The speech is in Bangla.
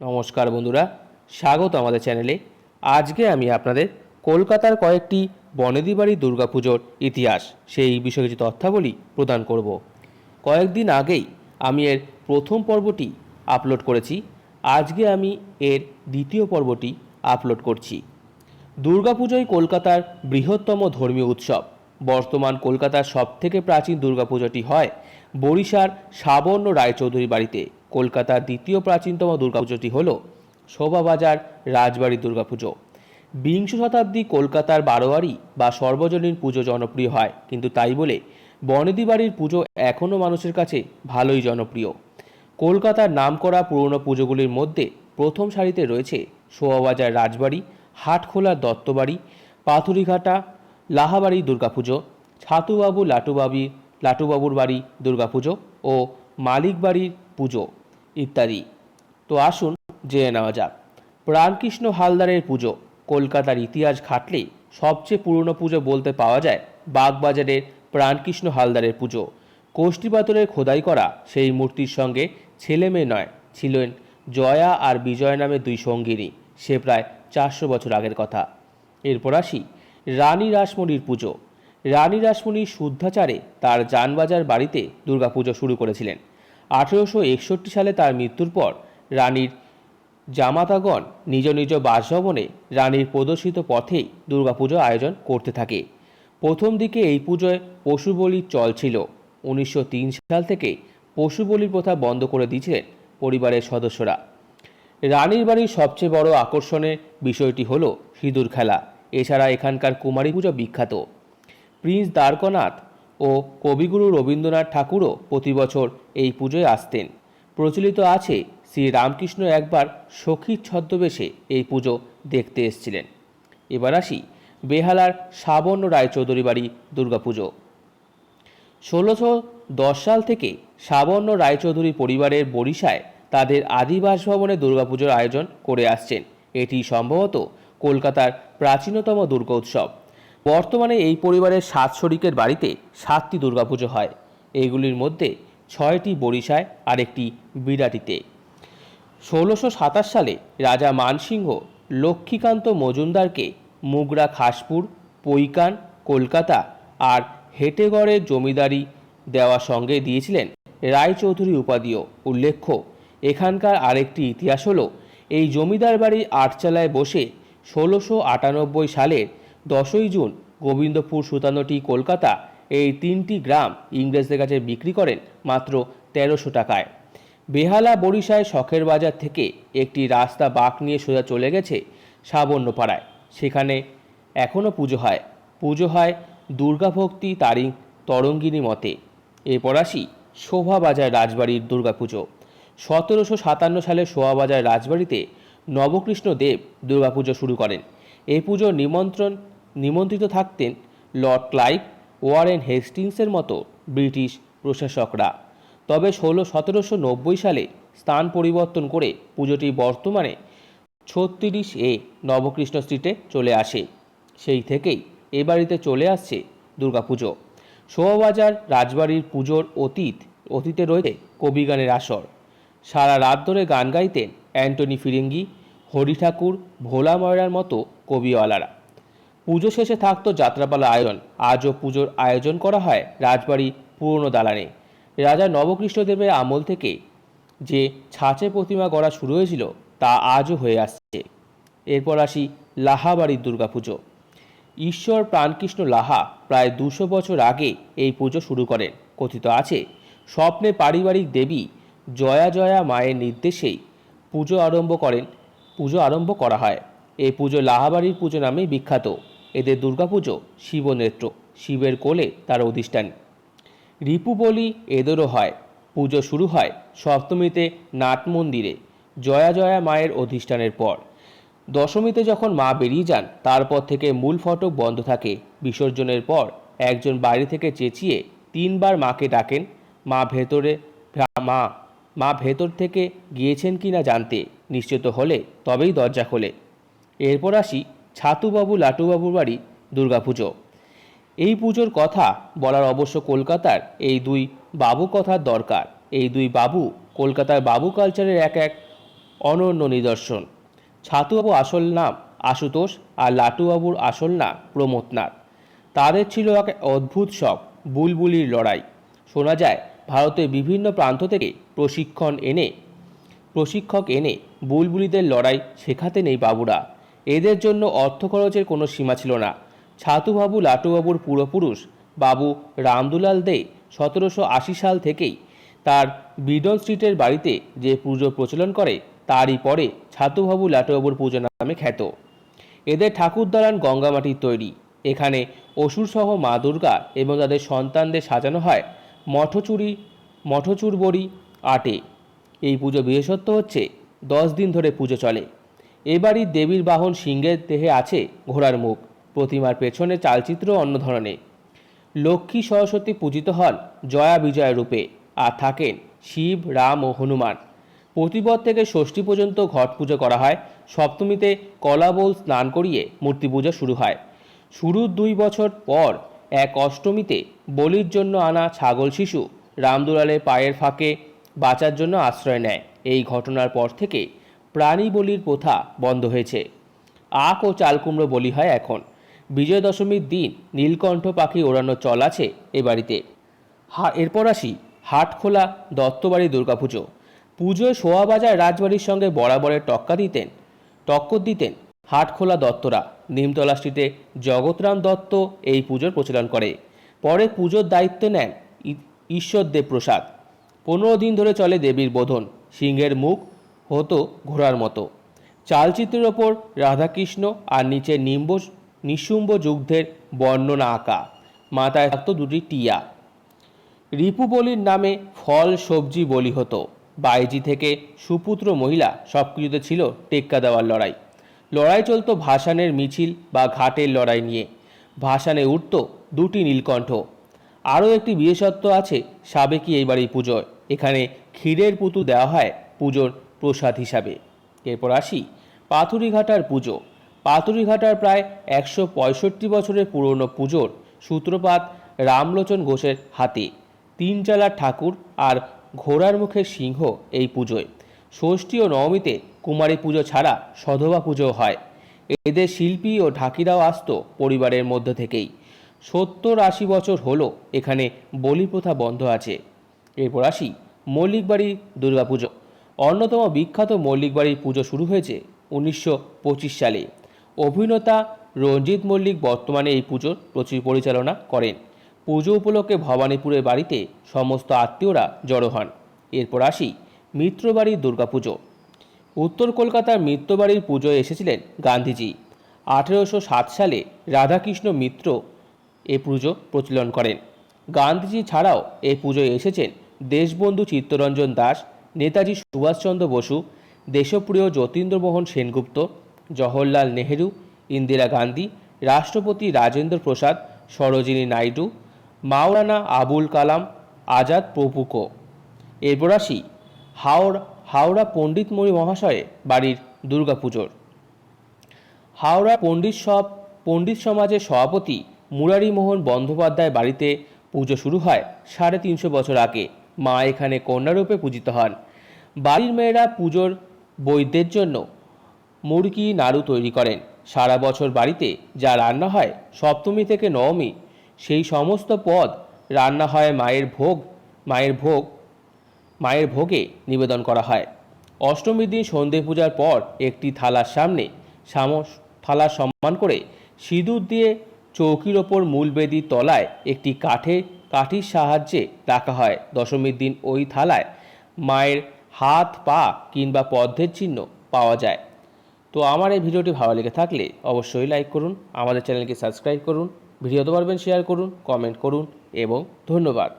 নমস্কার বন্ধুরা, স্বাগত আমাদের চ্যানেলে। আজকে আমি আপনাদের কলকাতার কয়েকটি বনেদি বাড়ি দুর্গাপুজোর ইতিহাস, সেই বিষয়ে কিছু তথ্যাবলী প্রদান করব। কয়েকদিন আগেই আমি এর প্রথম পর্বটি আপলোড করেছি। আজকে আমি এর দ্বিতীয় পর্বটি আপলোড করছি। দুর্গাপুজোই কলকাতার বৃহত্তম ধর্মীয় উৎসব। বর্তমান কলকাতার সবথেকে প্রাচীন দুর্গাপুজোটি হয় বরিশার সাবর্ণ রায়চৌধুরী বাড়িতে। কলকাতার দ্বিতীয় প্রাচীনতম দুর্গাপুজোটি হল শোভাবাজার রাজবাড়ি দুর্গাপুজো। বিংশ শতাব্দী কলকাতার বারোয়ারি বা সর্বজনীন পুজো জনপ্রিয় হয়, কিন্তু তাই বলে বনেদি বাড়ির পুজো এখনও মানুষের কাছে ভালোই জনপ্রিয়। কলকাতার নাম করা পুরনো পুজোগুলির মধ্যে প্রথম সারিতে রয়েছে শোয়াবাজার রাজবাড়ি, হাটখোলার দত্তবাড়ি, পাথুরিঘাটা, লাহাবাড়ি দুর্গাপুজো, ছাতুবাবু লাটুবাবি লাটুবাবুর বাড়ি দুর্গাপুজো ও মালিক বাড়ির পুজো। ইত্যাদি। তো আসুন জেনে নেওয়া যাক। প্রাণকৃষ্ণ হালদারের পুজো কলকাতার ইতিহাস ঘাটলে সবচেয়ে পুরনো পুজো বলতে পাওয়া যায় বাগবাজারের প্রাণকৃষ্ণ হালদারের পুজো। কোষ্ঠী পাথরের খোদাই করা সেই মূর্তির সঙ্গে ছেলে মেয়ে নয়, ছিলেন জয়া আর বিজয় নামে দুই সঙ্গিনী, সে প্রায় চারশো বছর আগের কথা। এরপর আসি রানী রাসমণির পুজো। রানী রাসমণি শুদ্ধাচারে তার জানবাজার বাড়িতে দুর্গাপুজো শুরু করেছিলেন। আঠেরোশো একষট্টি সালে তার মৃত্যুর পর রানীর জামাতাগণ নিজ নিজ বাসভবনে রানীর প্রদর্শিত পথেই দুর্গাপুজো আয়োজন করতে থাকে। প্রথম দিকে এই পুজোয় পশু বলির চল ছিল। উনিশশো তিন সাল থেকে পশু বলির প্রথা বন্ধ করে দিয়েছিলেন পরিবারের সদস্যরা। রানীর বাড়ির সবচেয়ে বড় আকর্ষণের বিষয়টি হল সিঁদুর খেলা। এছাড়া এখানকার কুমারী পুজো বিখ্যাত। প্রিন্স দ্বারকনাথ ও কবিগুরু রবীন্দ্রনাথ ঠাকুরও প্রতি বছর এই পুজোয় আসতেন। প্রচলিত আছে শ্রী রামকৃষ্ণ একবার সখীর ছদ্মবেশে এই পুজো দেখতে এসেছিলেন। এবার আসি বেহালার সাবর্ণ রায়চৌধুরী বাড়ি দুর্গাপুজো ষোলোশো দশ সাল থেকে সাবর্ণ রায়চৌধুরী পরিবারের বরিশায় তাদের আদি বাসভবনে দুর্গাপুজোর আয়োজন করে আসছেন। এটি সম্ভবত কলকাতার প্রাচীনতম দুর্গা উৎসব বর্তমানে এই পরিবারের সাত শরিকের বাড়িতে সাতটি দুর্গাপুজো হয়। এইগুলির মধ্যে ছয়টি বরিশায় আর একটি বিরাটিতে। ষোলোশো সাতাশ সালে রাজা মানসিংহ লক্ষ্মীকান্ত মজুমদারকে মুগরা খাসপুর, পৈকান, কলকাতা আর হেটেগড়ের জমিদারি দেওয়া সঙ্গে দিয়েছিলেন রায়চৌধুরী উপাধিও উল্লেখ্য। এখানকার আরেকটি ইতিহাস হলো, এই জমিদার বাড়ি আটচালায় বসে ষোলোশো আটানব্বই সালের দশই জুন গোবিন্দপুর সুতানোটি কলকাতা এই তিনটি গ্রাম ইংরেজদের কাছে বিক্রি করেন মাত্র তেরোশো টাকায়। বেহালা বরিশায় শখের বাজার থেকে একটি রাস্তা বাঁক নিয়ে সোজা চলে গেছে সাবর্ণপাড়ায়। সেখানে এখনও পুজো হয়। পুজো হয় দুর্গাভক্তি তারিং তরঙ্গিনী মতে। এরপর আসি শোভাবাজার রাজবাড়ির দুর্গাপুজো। সতেরোশো সাতান্ন সালে শোভাবাজার রাজবাড়িতে নবকৃষ্ণ দেব দুর্গাপুজো শুরু করেন। এই পুজোর নিমন্ত্রণ, নিমন্ত্রিত থাকতেন লর্ড ক্লাইভ ওয়ারেন হেস্টিংসের মতো ব্রিটিশ প্রশাসকরা। তবে ষোলো, সতেরোশো নব্বই সালে স্থান পরিবর্তন করে পুজোটি বর্তমানে ছত্রিশ এ নবকৃষ্ণ স্ট্রিটে চলে আসে। সেই থেকেই এ বাড়িতে চলে আসছে দুর্গাপুজো। শোভাবাজার, রাজবাড়ির পুজোর অতীত, অতীতে রয়েছে কবিগানের আসর। সারা রাত ধরে গান গাইতেন অ্যান্টনি ফিরিঙ্গি হরি ঠাকুর, ভোলা ময়রার মতো কবিওয়ালারা। পুজো শেষে থাকতো যাত্রাপালা আয়োজন। আজও পুজোর আয়োজন করা হয় রাজবাড়ি পুরনো দালানে। রাজা নবকৃষ্ণদেবের আমল থেকে যে ছাঁচে প্রতিমা গড়া শুরু হয়েছিল, তা আজও হয়ে আসছে। এরপর আসি লাহাবাড়ির দুর্গাপুজো। ঈশ্বর প্রাণকৃষ্ণ লাহা প্রায় দুশো বছর আগে এই পুজো শুরু করেন। কথিত আছে, স্বপ্নে পারিবারিক দেবী জয়া জয়া মায়ের নির্দেশেই পুজো আরম্ভ করেন পুজো আরম্ভ করা হয়। এই পুজো লাহাবাড়ির পুজো নামেই বিখ্যাত। এদের দুর্গাপুজো শিবনেত্র, শিবের কোলে তার অধিষ্ঠান। রিপু বলি এদেরও হয়। পুজো শুরু হয় সপ্তমীতে নাট মন্দিরে, জয়া জয়া মায়ের অধিষ্ঠানের পর। দশমীতে যখন মা বেরিয়ে যান, তারপর থেকে মূল ফটক বন্ধ থাকে। বিসর্জনের পর একজন বাড়ি থেকে চেঁচিয়ে তিনবার মাকে ডাকেন, মা ভেতরে মা মা ভেতর থেকে গিয়েছেন কি না জানতে নিশ্চিত হলে তবেই দরজা খোলে। এরপর আসি ছাতুবাবু, লাটুবাবুর বাড়ি, দুর্গাপুজো। এই পুজোর কথা বলার অবশ্য কলকাতার এই দুই বাবু কথার দরকার। এই দুই বাবু কলকাতার বাবু কালচারের এক এক অনন্য নিদর্শন। ছাতুবাবু আসল নাম আশুতোষ আর লাটুবাবুর আসল নাম প্রমোদনাথ। তাদের ছিল এক অদ্ভুত শখ বুলবুলির লড়াই। শোনা যায় ভারতের বিভিন্ন প্রান্ত থেকে প্রশিক্ষণ এনে, প্রশিক্ষক এনে বুলবুলিদের লড়াই শেখাতে নেই বাবুরা। এদের জন্য অর্থ খরচের কোনো সীমা ছিল না। ছাতুবাবু, লাটুবাবুর পূর্বপুরুষ বাবু রামদুলাল দে সতেরোশো আশি সাল থেকেই তার বিডল স্ট্রিটের বাড়িতে যে পুজো প্রচলন করে, তারই পরে ছাতুবাবু, লাটুবাবুর পুজো নামে খ্যাত। এদের ঠাকুর দালান গঙ্গামাটির তৈরি। এখানে অসুরসহ মা দুর্গা এবং তাদের সন্তানদের সাজানো হয় মঠচুরি মঠচুরবড়ি আটে। এই পুজো বিশেষত্ব হচ্ছে, দশ দিন ধরে পুজো চলে। এবারই দেবীর বাহন সিংহের দেহে আছে ঘোড়ার মুখ, প্রতিমার পেছনে চালচিত্র অন্য ধরনের। লক্ষ্মী সরস্বতী পূজিত হন জয়া বিজয় রূপে, আর থাকেন শিব, রাম ও হনুমান। প্রতিপদ থেকে ষষ্ঠী পর্যন্ত ঘট পুজো করা হয়। সপ্তমীতে কলাবৌল স্নান করিয়ে মূর্তি পুজো শুরু হয়। শুরুর দুই বছর পর এক অষ্টমীতে বলির জন্য আনা ছাগল শিশু রামদুলালের পায়ের ফাঁকে বাঁচার জন্য আশ্রয় নেয়। এই ঘটনার পর থেকে প্রাণী বলির প্রথা বন্ধ হয়েছে। আখ ও চালকুমড়ো বলি হয় এখন। বিজয় দশমীর দিন নীলকণ্ঠ পাখি ওড়ানো চল আছে এ বাড়িতে। হা, এরপর আসি হাটখোলা দত্তবাড়ি দুর্গাপুজো। পুজোয় শোয়াবাজার রাজবাড়ির সঙ্গে বরাবরের টক্কা দিতেন, টক্কর দিতেন হাটখোলা দত্তরা। নিমতলা স্ট্রিটে জগৎরাম দত্ত এই পুজোর প্রচলন করে। পরে পুজোর দায়িত্ব নেন ঈশ্বরদেব প্রসাদ পনেরো দিন ধরে চলে দেবীর বোধন, সিংহের মুখ হতো ঘোড়ার মতো। চালচিত্রের ওপর রাধাকৃষ্ণ আর নিচে নিম্ব নিশুম্ব যুদ্ধের বর্ণনা আঁকা। মাথায় থাকতো দুটি টিয়া। রিপু বলির নামে ফল, সবজি, বলি হতো। বাইজি থেকে সুপুত্র মহিলা সব কিছুতে ছিল টেক্কা দেওয়ার লড়াই। লড়াই চলতো ভাসানের মিছিল বা ঘাটের লড়াই নিয়ে। ভাসানে উঠত দুটি নীলকণ্ঠ। আরও একটি বিশেষত্ব আছে সাবেকি এই বাড়ির পুজোয়। এখানে ক্ষীরের পুতু দেওয়া হয় পুজোর প্রসাদ হিসাবে। এরপর আসি পাথুরিঘাটার পুজো। পাথুরিঘাটার প্রায় একশো পঁয়ষট্টি বছরের পুরনো পুজোর সূত্রপাত রামলোচন ঘোষের হাতে। তিন চালার ঠাকুর আর ঘোড়ার মুখের সিংহ এই পুজোয়। ষষ্ঠী ও নবমীতে কুমারী পুজো ছাড়া সধবা পুজো হয়। এদের শিল্পী ও ঢাকিরাও আসতো পরিবারের মধ্য থেকেই। সত্তর আশি বছর হলো, এখানে বলি প্রথা বন্ধ আছে। এরপর আসি মল্লিক বাড়ির দুর্গাপুজো অন্যতম বিখ্যাত মল্লিক বাড়ির পুজো শুরু হয়েছে উনিশশো পঁচিশ সালে। অভিনেতা রঞ্জিত মল্লিক বর্তমানে এই পুজোর প্রচুর পরিচালনা করেন। পুজো উপলক্ষে ভবানীপুরের বাড়িতে সমস্ত আত্মীয়রা জড়ো হন। এরপর আসি মিত্রবাড়ির দুর্গাপুজো উত্তর কলকাতার মিত্রবাড়ির পুজোয় এসেছিলেন গান্ধীজি। আঠেরোশো সাত সালে রাধাকৃষ্ণ মিত্র এ পুজো প্রচলন করেন। গান্ধীজি ছাড়াও এই পুজোয় এসেছেন দেশবন্ধু চিত্তরঞ্জন দাস, নেতাজি সুভাষচন্দ্র বসু, দেশপ্রিয় যতীন্দ্রমোহন সেনগুপ্ত, জওহরলাল নেহেরু, ইন্দিরা গান্ধী, রাষ্ট্রপতি রাজেন্দ্র প্রসাদ, সরোজিনী নাইডু, মাওলানা আবুল কালাম, আজাদ প্রভুক। এরপর আসি হাওড়া হাওড়া পণ্ডিতমণি মহাশয়ে বাড়ির দুর্গাপুজোর। হাওড়া পণ্ডিত সব, পণ্ডিত সমাজের সভাপতি মুরারিমোহন বন্দ্যোপাধ্যায় বাড়িতে পুজো শুরু হয় সাড়ে তিনশো বছর আগে। মা এখানে কন্যারূপে পূজিত হন। বাড়ির মেয়েরা পুজোর বৈদ্যের জন্য মুরগি নাড়ু তৈরি করেন। সারা বছর বাড়িতে যা রান্না হয় সপ্তমী থেকে নবমী, সেই সমস্ত পদ রান্না হয় মায়ের ভোগ মায়ের ভোগ মায়ের ভোগে নিবেদন করা হয়। অষ্টমীর দিন সন্ধে পূজার পর একটি থালার সামনে সাম থালার সম্মান করে সিঁদুর দিয়ে চৌকির ওপর মূল বেদির তলায় একটি কাঠে, কাঠির সাহায্যে রাখা হয়। দশমীর দিন ওই থালায় মায়ের হাত, পা কিংবা পদ্মের চিহ্ন পাওয়া যায়। তো আমার এই ভিডিওটি ভালো লেগে থাকলে অবশ্যই লাইক করুন, আমাদের চ্যানেলকে সাবস্ক্রাইব করুন ভিডিওতে পারবেন শেয়ার করুন কমেন্ট করুন এবং ধন্যবাদ।